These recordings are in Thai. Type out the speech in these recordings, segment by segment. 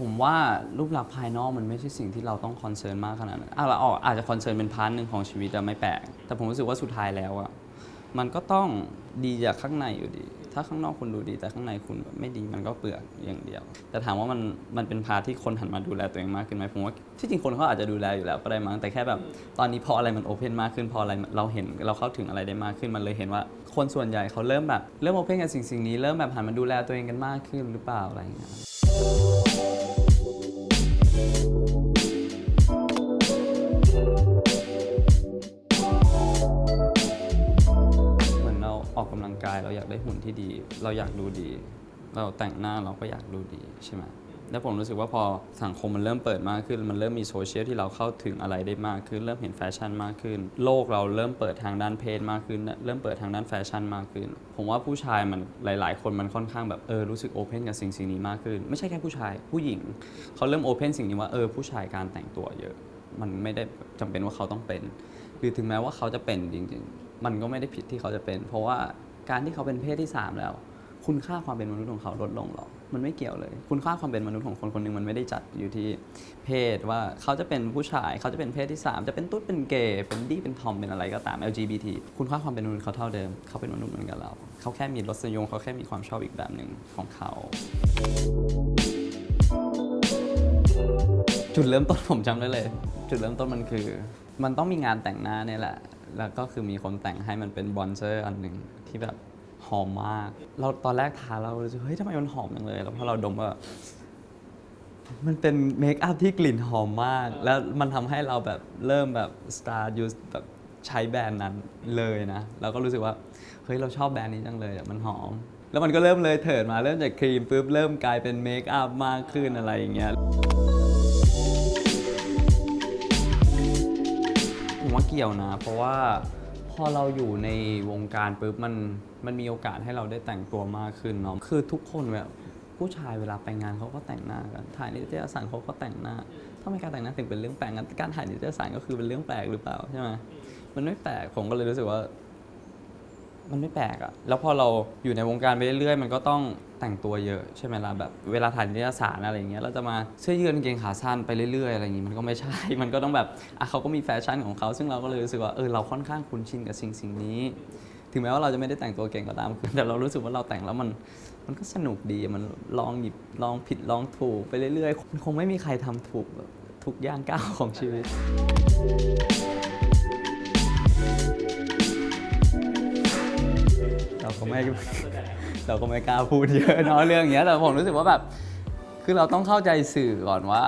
ผมว่ารูปลักษณ์ภายนอกมันไม่ใช่สิ่งที่เราต้องคอนเซิร์นมากขนาดนั้นอะเราอาจจะคอนเซิร์นเป็นพาร์ทหนึ่งของชีวิตแต่ไม่แปลก แต่ผมรู้สึกว่าสุดท้ายแล้วอะมันก็ต้องดีจากข้างในอยู่ดี ถ้าข้างนอกคุณดูดี แต่ข้างในคุณแบบไม่ดีมันก็เปลือกอย่างเดียว แต่ถามว่ามันมันเป็นพาทที่คนหันมาดูแลตัวเองมากขึ้นไหมผมว่าที่จริงคนเขาอาจจะดูแลอยู่แล้วก็ได้มั้งแต่แค่แบบตอนนี้พออะไรมันโอเพนมากขึ้นพออะไรเราเห็นเราเข้าถึงอะไรได้มากขึ้นมันเลยเห็นว่า คนส่วนใหญ่เขาเริ่มแบบเริ่มโอเพนกับสิ่งสิ่งนี้เริ่มแบบหันมาดูแลตัวเองกันมากขึ้นหรือเปล่าอะไรอย่างเงี้ย เราลังกาย เราอยากได้หุ่นที่ดี เราอยากดูดี เราแต่งหน้าเราก็อยากดูดีใช่ไหมแล้วผมรู้สึกว่าพอสังคมมันเริ่มเปิดมากขึ้น มันเริ่มมีโซเชียลที่เราเข้าถึงอะไรได้มากขึ้น เริ่มเห็นแฟชั่นมากขึ้น โลกเราเริ่มเปิดทางด้านเพศมากขึ้น เริ่มเปิดทางด้านแฟชั่นมากขึ้น ผมว่าผู้ชายมันหลาย ๆ คนมันค่อนข้างแบบเออรู้สึกโอเพนกับสิ่งสิ่งนี้มากขึ้น ไม่ใช่แค่ผู้ชาย ผู้หญิง เขาเริ่มโอเพนสิ่งนี้ว่าเออผู้ชายการแต่งตัวเยอะ มันไม่ได้จำเป็นว่าเขาต้องเป็น หรือถึงแม้ว่าเขาจะเป็นจริง ๆ มันก็ไม่ได้ผิดที่เขาจะเป็น เพราะว่า การที่เขาเป็นเพศที่ 3 แล้ว คุณค่าความเป็นมนุษย์ของเขาลดลงหรอมันไม่เกี่ยวเลย คุณค่าความเป็นมนุษย์ของคนคนหนึ่งมันไม่ได้จัดอยู่ที่เพศว่าเขาจะเป็นผู้ชายเขาจะเป็นเพศที่ 3 จะเป็นตุ๊ดเป็นเกย์เป็นดี้เป็นทอมเป็นอะไรก็ตาม LGBT คุณค่าความเป็นมนุษย์เขาเท่าเดิม เขาเป็นมนุษย์เหมือนกับเรา เขาแค่มีรสนิยมเขาแค่มีความชอบอีกแบบหนึ่งของเขา จุดเริ่มต้นผมจำได้เลย จุดเริ่มต้นมันคือ มันต้องมีงานแต่งหน้าเนี่ยแหละ แล้วก็คือมีคนแต่งให้มันเป็นบอนเซอร์อันหนึ่งที่แบบหอมมาก เราตอนแรกทาเรารู้สึกเฮ้ยทำไมมันหอมจังเลย แล้วพอเราดมว่ามันเป็นเมคอัพที่กลิ่นหอมมาก แล้วมันทำให้เราแบบเริ่มแบบ start use แบบใช้แบรนด์นั้นเลยนะเราก็รู้สึกว่าเฮ้ยเราชอบแบรนด์นี้จังเลยมันหอม แล้วมันก็เริ่มเลยเถิดมาเริ่มจากครีมปุ๊บเริ่มกลายเป็นเมคอัพมากขึ้นอะไรอย่างเงี้ย ว่าเกี่ยวนะ เพราะว่าพอเราอยู่ในวงการปุ๊บมันมันมีโอกาสให้เราได้แต่งตัวมากขึ้นเนาะคือทุกคนแบบผู้ชายเวลาไปงานเขาก็แต่งหน้ากัน ถ่ายนิตยสารเขาก็แต่งหน้าทำไมการแต่งหน้าถึงเป็นเรื่องแปลกงั้นการถ่ายนิตยสารก็คือเป็นเรื่องแปลกหรือเปล่าใช่ไหมมันไม่แปลกผมก็เลยรู้สึกว่า มันไม่แปลกอะแล้วพอเราอยู่ในวงการไปเรื่อยๆ มันก็ต้องแต่งตัวเยอะใช่ไหมล่ะแบบเวลาถ่ายนิตยสารอะไรอย่างเงี้ยเราจะมาเสื้อยืดกางเกงขาสั้นไปเรื่อยๆอะไรอย่างงี้มันก็ไม่ใช่ มันก็ต้องแบบอะเขาก็มีแฟชั่นของเขาซึ่งเราก็เลยรู้สึกว่าเออเราค่อนข้างคุ้นชินกับสิ่งสิ่งนี้ ถึงแม้ว่าเราจะไม่ได้แต่งตัวเก่งก็ตามแต่เรารู้สึกว่าเราแต่งแล้วมันมันก็สนุกดีมันลองหยิบลองผิดลองถูกไปเรื่อยๆมันคงไม่มีใครทำถูกทุกย่างก้าวของชีวิต เราก็ไม่ เราก็ไม่กล้าพูดเยอะเนาะเรื่องอย่างเงี้ยแต่ผมรู้สึกว่าแบบคือเราต้องเข้าใจสื่อก่อนว่า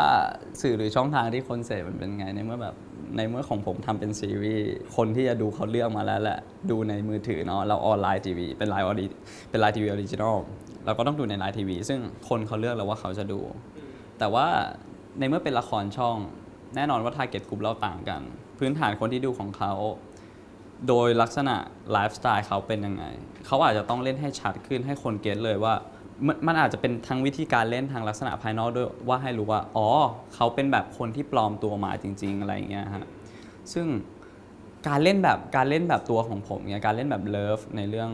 สื่อหรือช่องทางที่คนเสพมันเป็นไงในเมื่อแบบในเมื่อของผมทำเป็นซีรีส์คนที่จะดูเขาเลือกมาแล้วแหละดูในมือถือเนาะเราออนไลน์ทีวีเป็นไลน์ออดิเป็นไลน์ทีวีออริจินอลเราก็ต้องดูในไลน์ทีวีซึ่งคนเขาเลือกแล้วว่าเขาจะดู แต่ว่าในเมื่อเป็นละครช่อง แน่นอนว่าทาร์เก็ตกลุ่มเราต่างกัน พื้นฐานคนที่ดูของเขา โดยลักษณะไลฟ์สไตล์เขาเป็นยังไง เขาอาจจะต้องเล่นให้ชัดขึ้นให้คนเก็ตเลยว่า มันมันอาจจะเป็นทั้งวิธีการเล่นทางลักษณะภายนอกด้วยว่าให้รู้ว่า อ๋อ เขาเป็นแบบคนที่ปลอมตัวมาจริง ๆ อะไรอย่างเงี้ยฮะ ซึ่งการเล่นแบบการเล่นแบบตัวของผมเนี่ยการเล่นแบบเลิฟในเรื่อง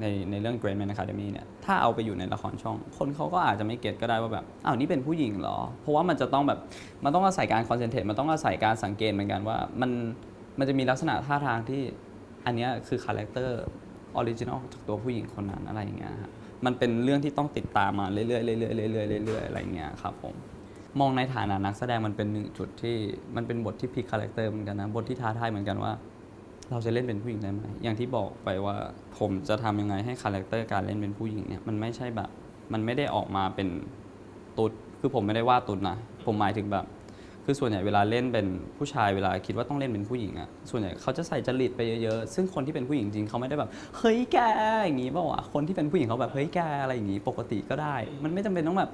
ในในเรื่อง Great Man Academy เนี่ยถ้าเอาไปอยู่ในละครช่อง คนเขาก็อาจจะไม่เก็ตก็ได้ว่าแบบอ้าวนี่เป็นผู้หญิงเหรอ เพราะว่ามันจะต้องแบบมันต้องอาศัยการคอนเซนเทรตมันต้องอาศัยการสังเกตเหมือนกันว่ามันมันจะมีลักษณะท่าทางที่ อันนี้คือคาแรคเตอร์ออริจินอลจากตัวผู้หญิงคนนั้นอะไรอย่างเงี้ยฮะมันเป็นเรื่องที่ต้องติดตามมาเรื่อยๆเรื่อยๆเรื่อยๆเรื่อยๆอะไรเงี้ยครับผมมองในฐานะนักแสดงมันเป็นหนึ่งจุดที่มันเป็นบทที่พลิกคาแรคเตอร์เหมือนกันนะบทที่ท้าทายเหมือนกันว่า เราจะเล่นเป็นผู้หญิงได้ไหมอย่างที่บอกไปว่าผมจะทำยังไงให้คาแรคเตอร์การเล่นเป็นผู้หญิงเนี่ยมันไม่ใช่แบบ มันไม่ได้ออกมาเป็นตุดคือผมไม่ได้ว่าตุดนะผมหมายถึงแบบ คือส่วนใหญ่เวลาเล่นเป็นผู้ชายเวลาคิดว่าต้องเล่นเป็นผู้หญิงอะส่วนใหญ่เขาจะใส่จริตไปเยอะๆ ซึ่งคนที่เป็นผู้หญิงจริงเขาไม่ได้แบบ เฮ้ยแกอย่างงี้เปล่าวะคนที่เป็นผู้หญิงเขาแบบเฮ้ยแกอะไรอย่างงี้ปกติก็ได้ มันไม่จำเป็นต้องแบบ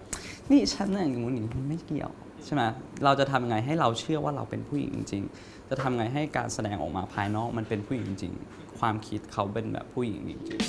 นี่ฉันน่ะอย่างงู้นอย่างนี้มันไม่เกี่ยวใช่ไหมเราจะทำยังไงให้เราเชื่อว่าเราเป็นผู้หญิงจริงจะทำไงให้การแสดงออกมาภายนอกมันเป็นผู้หญิงจริงความคิดเขาเป็นแบบผู้หญิงจริงๆ